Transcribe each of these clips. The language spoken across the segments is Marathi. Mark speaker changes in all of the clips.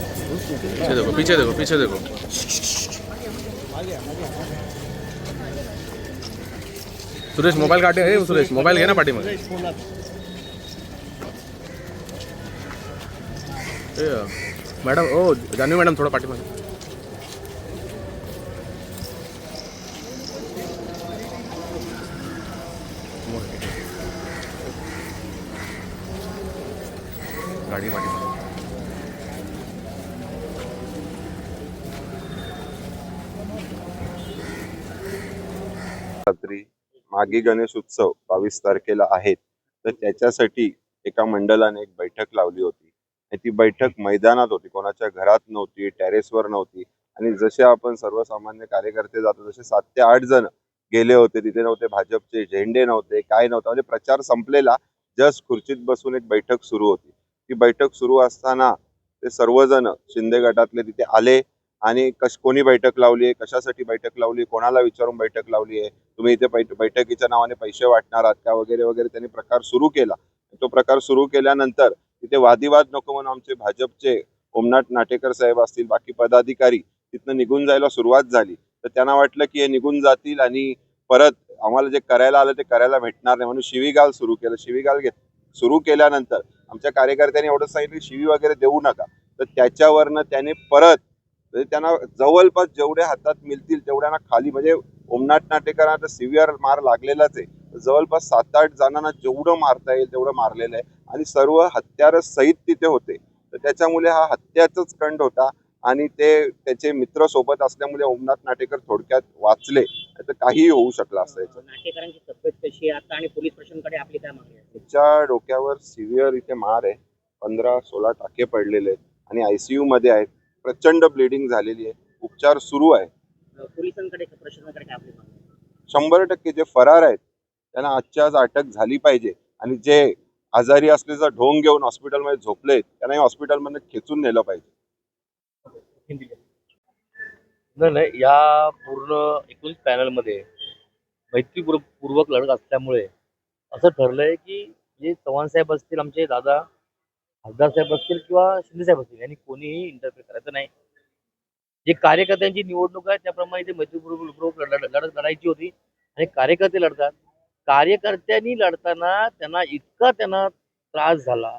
Speaker 1: पीछे देखो पीछे देखो पीछे देखो। सुरेश मोबाईल काढे हे? सुरेश मोबाईल घे ना पाठीमध्ये ए, मॅडम ओ मॅडम थोडं पाठीमागे गाडी पाठीमागे
Speaker 2: रात्री मागे गणेश उत्सव बावीस तारखेला आहेत. तर त्याच्यासाठी एका मंडळाने एक बैठक लावली होती. आणि ती बैठक मैदानात होती. कोणाच्या घरात नव्हती टेरेसवर नव्हती. आणि जसे आपण सर्वसामान्य कार्यकर्ते जातो तसे सात ते आठ जण गेले होते. तिथे नव्हते भाजपचे झेंडे नव्हते काय नव्हतं. म्हणजे प्रचार संपलेला. जस्ट खुर्चीत बसून एक बैठक सुरू होती. ती बैठक सुरू असताना ते सर्वजण शिंदे गटातले तिथे आले आणि कश कोणी बैठक लावली आहे कशासाठी बैठक लावली कोणाला विचारून बैठक लावली आहे तुम्ही इथे बैठ- बैठकीच्या नावाने पैसे वाटणार आहात का वगैरे वगैरे त्यांनी प्रकार सुरू केला. तो प्रकार सुरू केल्यानंतर तिथे वादिवाद नको म्हणून आमचे भाजपचे ओमनाथ नाटेकर साहेब असतील बाकी पदाधिकारी तिथनं निघून जायला सुरुवात झाली. तर त्यांना वाटलं की हे निघून जातील आणि परत आम्हाला जे करायला आलं ते करायला भेटणार नाही म्हणून शिवीगाल सुरू केलं शिवीगाल घेत सुरू केल्यानंतर आमच्या कार्यकर्त्यांनी एवढं सांगितलं शिवी वगैरे देऊ नका. तर त्याच्यावरनं त्याने परत म्हणजे त्यांना जवळपास जेवढे हातात मिळतील तेवढ्यांना खाली म्हणजे ओमनाथ नाटेकरांना तर सिव्हिअर मार लागलेलाच आहे. जवळपास सात आठ जणांना जेवढं मारता येईल तेवढं मारलेलं आहे. आणि सर्व हत्यार सहित तिथे होते. तर त्याच्यामुळे हा हत्याचाच कंड होता आणि ते त्याचे मित्र सोबत असल्यामुळे ओमनाथ नाटेकर थोडक्यात वाचले. तर काहीही होऊ शकलं असं याच्यात.
Speaker 3: नाटेकरांची तब्येत कशी आहे? आता आणि पोलीस प्रशासनाकडे आपली काय मागणी आहे?
Speaker 2: तिच्या डोक्यावर सिव्हिअर इथे मार आहे. पंधरा सोळा टाके पडलेले आहेत आणि आयसीयू मध्ये आहेत. प्रचंड ब्लिडिंग झालेली आहे. उपचार सुरू आहे.
Speaker 3: अं, पोलिसांकडे प्रशासनाकडे काय आपली मागणी आहे?
Speaker 2: शंभर टक्के जे फरार आहेत त्यांना आजच्या आज अटक झाली पाहिजे. आणि जे आजारी असल्याचा ढोंग घेऊन हॉस्पिटलमध्ये झोपलेत त्यांनाही हॉस्पिटलमध्ये खेचून नेलं पाहिजे.
Speaker 4: नाही नाही या पूर्ण एकूण पॅनलमध्ये मैत्रीपूर्व पूर्वक लढत असल्यामुळे असं ठरलंय की जे चव्हाण साहेब असतील आमचे दादा खासदार साहेब असतील किंवा शिंदे साहेब असतील यांनी कोणीही इंटरफेअर करायचं नाही. जे कार्यकर्त्यांची निवडणूक आहे त्याप्रमाणे ते मैत्रीपूर्वक लढत लढायची होती आणि कार्यकर्ते लढतात. कार्यकर्त्यांनी लढताना त्यांना इतका त्यांना त्रास झाला.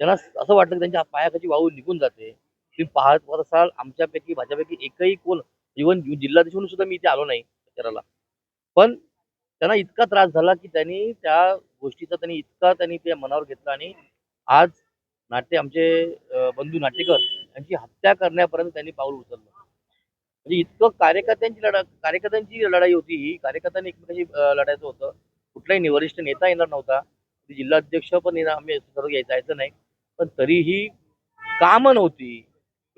Speaker 4: त्यांना असं वाटतं की त्यांच्या पायाखाची वाहू निघून जाते. तुम्ही पाहत असाल आमच्यापैकी माझ्यापैकी एकही कोण इव्हन जिल्हाधीश म्हणून सुद्धा मी इथे आलो नाही प्रचाराला. पण त्यांना इतका त्रास झाला की त्यांनी त्या गोष्टीचा त्यांनी इतका त्यांनी ते मनावर घेतला आणि आज नाट्य आमचे बंधू नाटेकर यांची हत्या करण्यापर्यंत त्यांनी पाऊल उचललं. म्हणजे इतकं कार्यकर्त्यांची लढा कार्यकर्त्यांची लढाई होती ही. कार्यकर्त्यांनी एकमेकांशी लढायचं होतं. कुठलाही वरिष्ठ नेता येणार नव्हता. जिल्हाध्यक्ष पण आम्ही सर्व यायचं जायचं नाही. पण तरीही कामं नव्हती.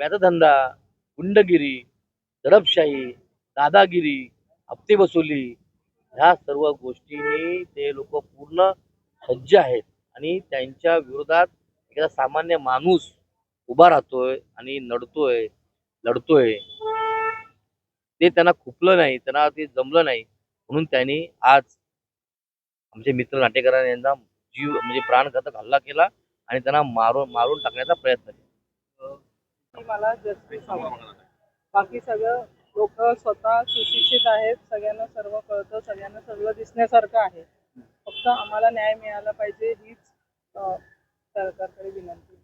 Speaker 4: व्याजधंदा गुंडगिरी दडपशाही दादागिरी हप्ते वसुली ह्या सर्व गोष्टींनी ते लोक पूर्ण सज्ज आहेत आणि त्यांच्या विरोधात एखादा सामान्य माणूस उभा राहतोय आणि नडतोय लढतोय. ते त्यांना खुपलं नाही त्यांना ते जमलं नाही म्हणून त्यांनी आज आमचे मित्र नाटेकरांनी यांना जीव म्हणजे प्राणघातक हल्ला केला आणि त्यांना मारून मारून टाकण्याचा प्रयत्न केला.
Speaker 5: मला जस्टिस हवं बाकी सगळं लोक स्वतः सुशिक्षित आहेत सगळ्यांना सर्व कळतं सगळ्यांना सगळं दिसण्यासारखं आहे. फक्त आम्हाला न्याय मिळाला पाहिजे हीच अं, सरकारकडे विनंती.